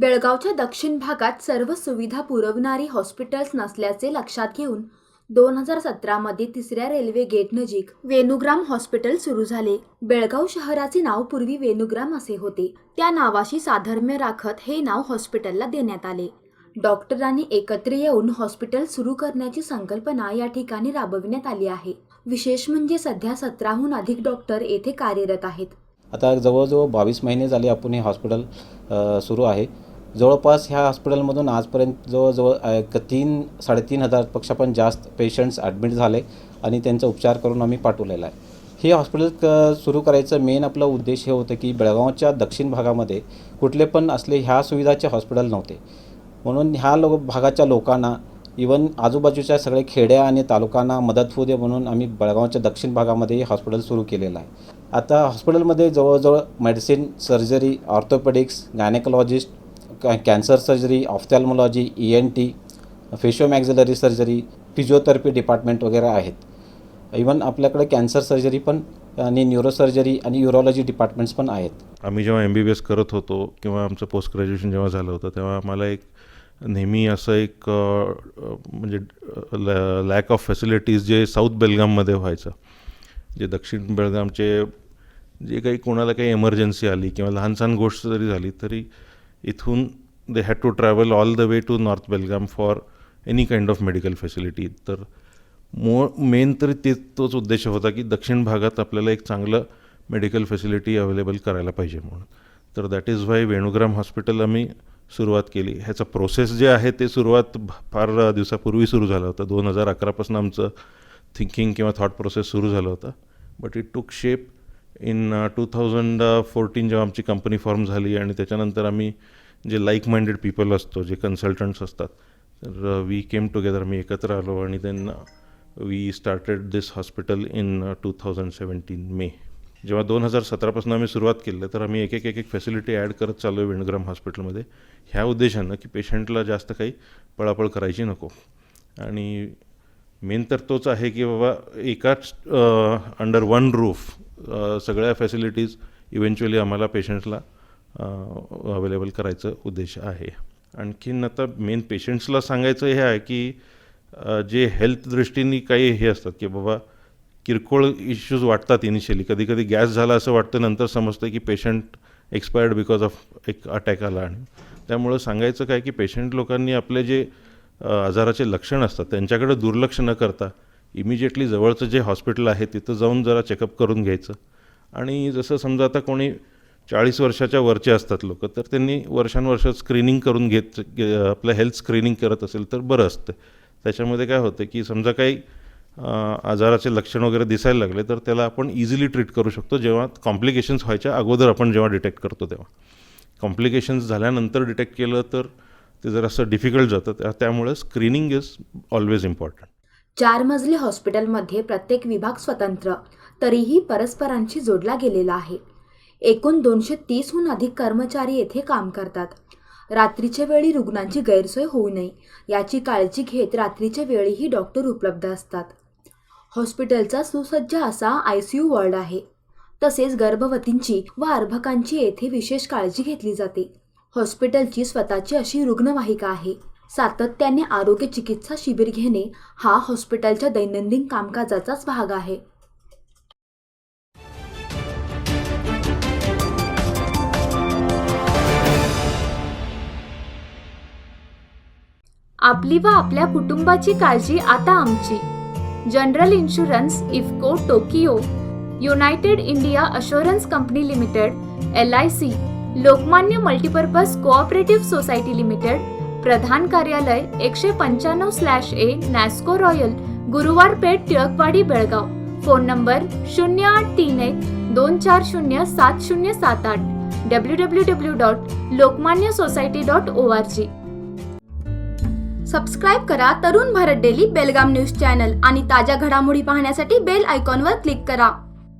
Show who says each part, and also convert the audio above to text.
Speaker 1: बेळगावच्या दक्षिण भागात सर्व सुविधा पुरवणारी हॉस्पिटल्स नसल्याचे लक्षात घेऊन दोन हजार सतरामध्ये तिसऱ्या रेल्वे गेट नजीक वेणुग्राम हॉस्पिटल सुरू झाले. बेळगाव शहराचे नाव पूर्वी वेणुग्राम असे होते. त्या नावाशी साधर्म्य राखत हे नाव हॉस्पिटलला देण्यात आले. डॉक्टरांनी एकत्र येऊन हॉस्पिटल सुरू करण्याची संकल्पना या ठिकाणी राबविण्यात आली आहे. विशेष म्हणजे सध्या सतराहून अधिक डॉक्टर येथे कार्यरत आहेत.
Speaker 2: आता जवळजवळ बावीस महिने झाले आपण हे हॉस्पिटल सुरू आहे. जवळपास ह्या हॉस्पिटलमधून आजपर्यंत जवळजवळ एक तीन साडेतीन हजारपेक्षा पण जास्त पेशंट्स ॲडमिट झाले आणि त्यांचा उपचार करून आम्ही पाठवलेला आहे. हे हॉस्पिटल क सुरू करायचं मेन आपलं उद्देश हे होतं की बेळगावच्या दक्षिण भागामध्ये कुठले पण असले ह्या सुविधाचे हॉस्पिटल नव्हते. म्हणून ह्या लो भागाच्या लोकांना इवन आजूबाजूच्या सगळे खेड्या आणि तालुकांना मदत होऊ दे म्हणून आम्ही बेळगावच्या दक्षिण भागामध्ये हे हॉस्पिटल सुरू केलेलं आहे. आता हॉस्पिटलमध्ये जवळजवळ medicine surgery orthopaedics gynaecologist cancer surgery ophthalmology E N T faciomaxillary surgery physiotherapy department वगैरे आहेत. इवन आपल्याकडे कॅन्सर सर्जरी पण आणि न्यूरोसर्जरी आणि युरोलॉजी डिपार्टमेंट्स पण आहेत.
Speaker 3: आम्ही जेव्हा एम बी बी एस करत होतो किंवा आमचं पोस्ट ग्रॅज्युएशन जेव्हा झालं होतं तेव्हा आम्हाला एक नेहमी असं एक म्हणजे लॅक ऑफ फॅसिलिटीज जे साऊथ बेलगाममध्ये व्हायचं जे दक्षिण बेळगामचे जे काही कोणाला काही एमर्जन्सी आली किंवा लहान सहान गोष्ट जरी झाली तरी इथून they had to travel all the way to north Belgaum for any kind of medical facility तर मो मेन तरी ते तोच उद्देश होता की दक्षिण भागात आपल्याला एक चांगलं मेडिकल फॅसिलिटी अवेलेबल करायला पाहिजे म्हणून. तर that is why Venugram hospital आम्ही सुरुवात केली. ह्याचा प्रोसेस जे आहे ते सुरुवात फार दिवसापूर्वी सुरू झालं होतं. दोन हजार अकरापासून आमचं थिंकिंग किंवा थॉट प्रोसेस सुरू झालं होतं. But it took shape in two thousand fourteen जेव्हा आमची कंपनी फॉर्म झाली आणि त्याच्यानंतर आम्ही जे लाईक माइंडेड पीपल असतो जे कन्सल्टंट्स असतात तर वी केम टुगेदर आम्ही एकत्र आलो आणि then we started this hospital in two thousand seventeen May जेव्हा दोन हजार सतरापासून आम्ही सुरुवात केली तर आम्ही एक एक एक एक फॅसिलिटी ॲड करत चाललो आहे विणग्राम हॉस्पिटलमध्ये ह्या उद्देशानं की पेशंटला जास्त काही पळापळ करायची नको. आणि मेन तर तोच आहे की बाबा एकाच अंडर वन रूफ सगळ्या फॅसिलिटीज इव्हेंच्युअली आम्हाला पेशंट्सला अवेलेबल करायचं उद्देश आहे. आणखीन आता मेन पेशंट्सला सांगायचं हे आहे की जे हेल्थ दृष्टीने काही हे असतात की बाबा किरकोळ इश्यूज वाटतात इनिशियली कधी कधी गॅस झाला असं वाटतं नंतर समजतं की पेशंट एक्सपायर्ड बिकॉज ऑफ एक अटॅक आला आणि. त्यामुळं सांगायचं काय की पेशंट लोकांनी आपले जे आजाराचे लक्षण असतात त्यांच्याकडे दुर्लक्ष न करता इमिजिएटली जवळचं जे हॉस्पिटल आहे तिथं जाऊन जरा चेकअप करून घ्यायचं. आणि जसं समजा आता कोणी चाळीस वर्षाच्या वरचे असतात लोक तर त्यांनी वर्षानुवर्ष स्क्रीनिंग करून घेत आपलं हेल्थ स्क्रीनिंग करत असेल तर बरं असतं. त्याच्यामध्ये काय होतं की समजा काही आजाराचे लक्षण वगैरे दिसायला लागले तर त्याला आपण इझिली ट्रीट करू शकतो. जेव्हा कॉम्प्लिकेशन्स व्हायच्या अगोदर आपण जेव्हा डिटेक्ट करतो तेव्हा. कॉम्प्लिकेशन्स झाल्यानंतर डिटेक्ट केलं तर ते जरासं डिफिकल्ट जातं. त्यामुळे स्क्रीनिंग इज ऑलवेज इम्पॉर्टंट
Speaker 1: चार मजली हॉस्पिटलमध्ये प्रत्येक विभाग स्वतंत्र तरीही परस्परांशी जोडला गेलेला आहे. एकूण दोनशे तीसहून अधिक कर्मचारी येथे काम करतात. रात्रीच्या वेळी रुग्णांची गैरसोय होऊ नये याची काळजी घेत रात्रीच्या वेळीही डॉक्टर उपलब्ध असतात. हॉस्पिटलचा सुसज्ज असा आय सी यू वॉर्ड आहे. तसेच गर्भवतींची व अर्भकांची येथे विशेष काळजी घेतली जाते. हॉस्पिटलची स्वतःची अशी रुग्णवाहिका आहे. सातत्याने आरोग्य चिकित्सा शिबिर घेणे हा हॉस्पिटलच्या दैनंदिन कामकाजाचाच भाग आहे. आपली व आपल्या कुटुंबाची काळजी आता आमची. General insurance IFFCO Tokyo united India assurance company limited L I C Lokmanya multipurpose cooperative society limited प्रधान कार्यालय एकशे पंच्याण्णव स्लॅश ए नॅस्को रॉयल गुरुवार पेठ टिळकवाडी बेळगाव. फोन नंबर शून्य आठ तीन एक दोन चार शून्य सात शून्य सात आठ. W W W dot Lokmanya society dot O R G subscribe करा Tarun Bharat daily Belgaum news channel आणि ताज्या घडामोडी पाहण्यासाठी बेल आयकॉनवर क्लिक करा.